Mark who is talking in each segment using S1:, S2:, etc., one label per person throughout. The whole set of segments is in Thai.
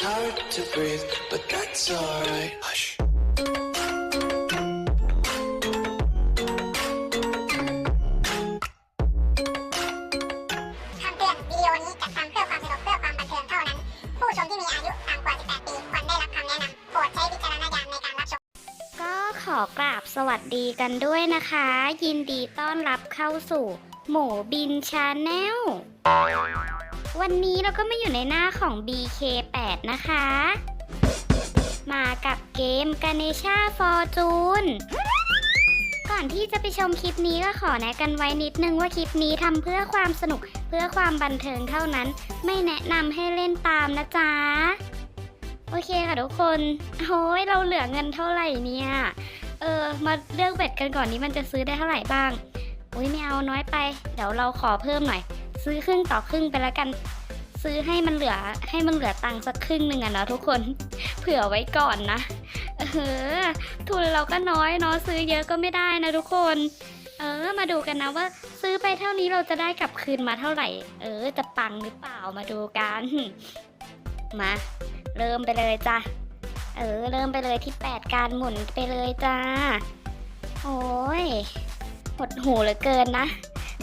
S1: Hard to breathe, but that's alright. Hush.
S2: คำเตือนวิดีโอนี้จัดทำเพื่อความสนุกเพื่อความบันเทิงเท่านั้นผู้ชมที่มีอายุต่ำกว่า18ปีควรได้รับคำแนะนำโปรดใช้วิจารณญาณในการรับชม
S3: ก็ขอกราบสวัสดีกันด้วยนะคะ ยินดีต้อนรับเข้าสู่ หมูบินชาแนล วันนี้เราก็มาอยู่ในหน้าของ BK8 นะคะ มากับเกม g a n e s h a Fortune ก่อนที่จะไปชมคลิปนี้ก็ขอแนะกันไว้นิดนึงว่าคลิปนี้ทำเพื่อความสนุกเพื่อความบันเทิงเท่านั้น ไม่แนะนำให้เล่นตามนะจ๊ะ โอเคค่ะทุกคนโอ้ยเราเหลือเงินเท่าไหร่เนี่ย เออ มาเลือกเบ็ดกันก่อนนี้มันจะซื้อได้เท่าไหร่บ้าง อุ้ยไม่เอาน้อยไป เดี๋ยวเราขอเพิ่มหน่อย ซื้อครึ่งต่อครึ่งไปแล้วกัน ซื้อให้มันเหลือให้มันเหลือตังค์สักครึ่งหนึ่งอะนะทุกคนเผื่อไว้ก่อนนะเออทุนเราก็น้อยเนาะซื้อเยอะก็ไม่ได้นะทุกคน เออ มาดูกันนะว่า ซื้อไปเท่านี้เราจะได้กลับคืนมาเท่าไหร่ เออ จะปังหรือเปล่ามาดูกันมา เริ่มไปเลยจ้ะเออ เริ่มไปเลยที่ 8 การหมุนไปเลยจ้า โอ้ยหดหูเหลือเกินนะ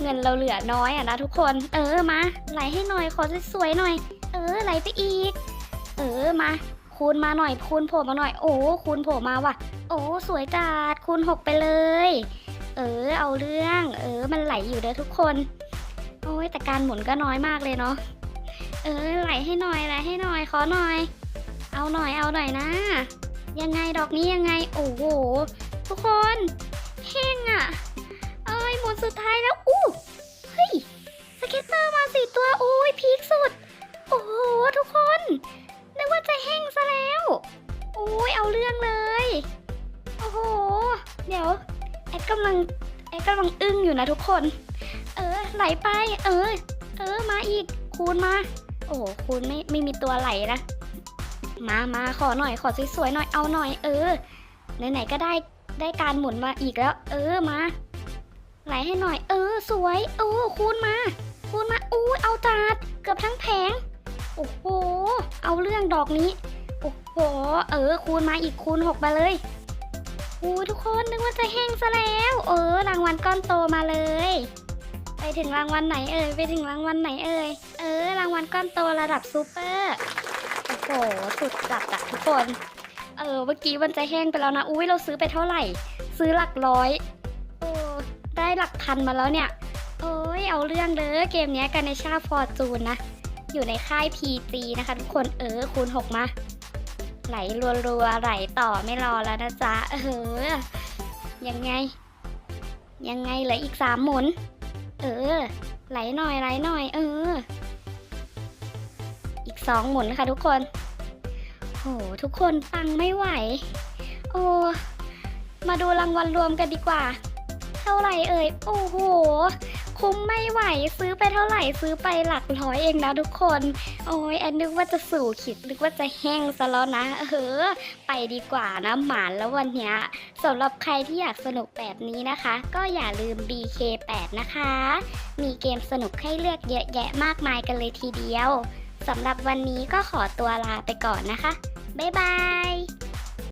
S3: เงินเราเหลือน้อยอะนะทุกคน เออมาไหลให้หน่อยขอสวยๆหน่อย เออไหลไปอีก เออมาคูณมาหน่อยคูณโผล่มาหน่อย โอ้คูณโผล่มาว่ะ โอ้สวยจัดคูณหกไปเลย เออ เอาเรื่อง เออ มันไหลอยู่เด้อทุกคน โอ้ยแต่การหมุนก็น้อยมากเลยเนาะเออไหลให้หน่อยไหลให้หน่อยขอหน่อย เอาหน่อยเอาหน่อยนะ ยังไงดอกนี้ยังไง โอ้โหทุกคนเฮงอะเอ้ย หมุนสุดท้ายแล้ว อู้เฮ้ยสเก็ตเตอร์มาสี่ตัวโอ้ยพีคสุด โอ้โห ทุกคนนึกว่าจะแห้งซะแล้ว โอ้ยเอาเรื่องเลย โอ้โห เดี๋ยวแอดกำลังแอดกำลังอึ้งอยู่นะทุกคน เออไหลไป เออ เออมาอีก คูณมา โอ้คูณไม่ไม่มีตัวไหลนะมามาขอหน่อยขอสวยๆหน่อยเอาหน่อย เออไหนๆก็ได้ได้การหมุนมาอีกแล้ว เออมา ไหลให้หน่อย เออ สวยโอ้คูณมา คูณมาอู้เอาจัดเกือบทั้งแผง โอ้โห เอาเรื่องดอกนี้ โอ้โห เออ คูณมาอีกคูณหกมาเลยอู้ทุกคนนึกว่าจะแห้งซะแล้ว เออ รางวัลก้อนโตมาเลย ไปถึงรางวัลไหนเอ่ย ไปถึงรางวัลไหนเอ่ย เออ รางวัลก้อนโตระดับซูเปอร์ โอ้โห สุดจัดอะทุกคน เออ เมื่อกี้มันจะแห้งไปแล้วนะ อุ้ยเราซื้อไปเท่าไหร่ ซื้อหลักร้อย ได้หลักพันมาแล้วเนี่ย โอ้ยเอาเรื่องเด้อเกมเนี้ยกันในชาฟอร์จูนนะ อยู่ในค่าย PG นะคะทุกคนเออคูณ 6 มา ไหลรัวๆไหลต่อไม่รอแล้วนะจ๊ะ เออ ยังไง ยังไงเหลืออีกสามหมุน เออ ไหลหน่อยไหลหน่อย เออ อีกสองหมุนค่ะทุกคนโหทุกคนปังไม่ไหว โอ้ มาดูรางวัลรวมกันดีกว่า ท่าไหร่เอ่ย โอ้โห คุ้มไม่ไหวซื้อไปเท่าไหร่ซื้อไปหลักร้อยเองนะทุกคน โอ้ยแอนนึกว่าจะสู่ขิดนึกว่าจะแห้งซะแล้วนะเออไปดีกว่านะหมานแล้ววันเนี้ยสำหรับใครที่อยากสนุกแบบนี้นะคะ ก็อย่าลืม BK8 นะคะ มีเกมสนุกให้เลือกเยอะแยะมากมายกันเลยทีเดียวสำหรับวันนี้ก็ขอตัวลาไปก่อนนะคะ บ๊ายบาย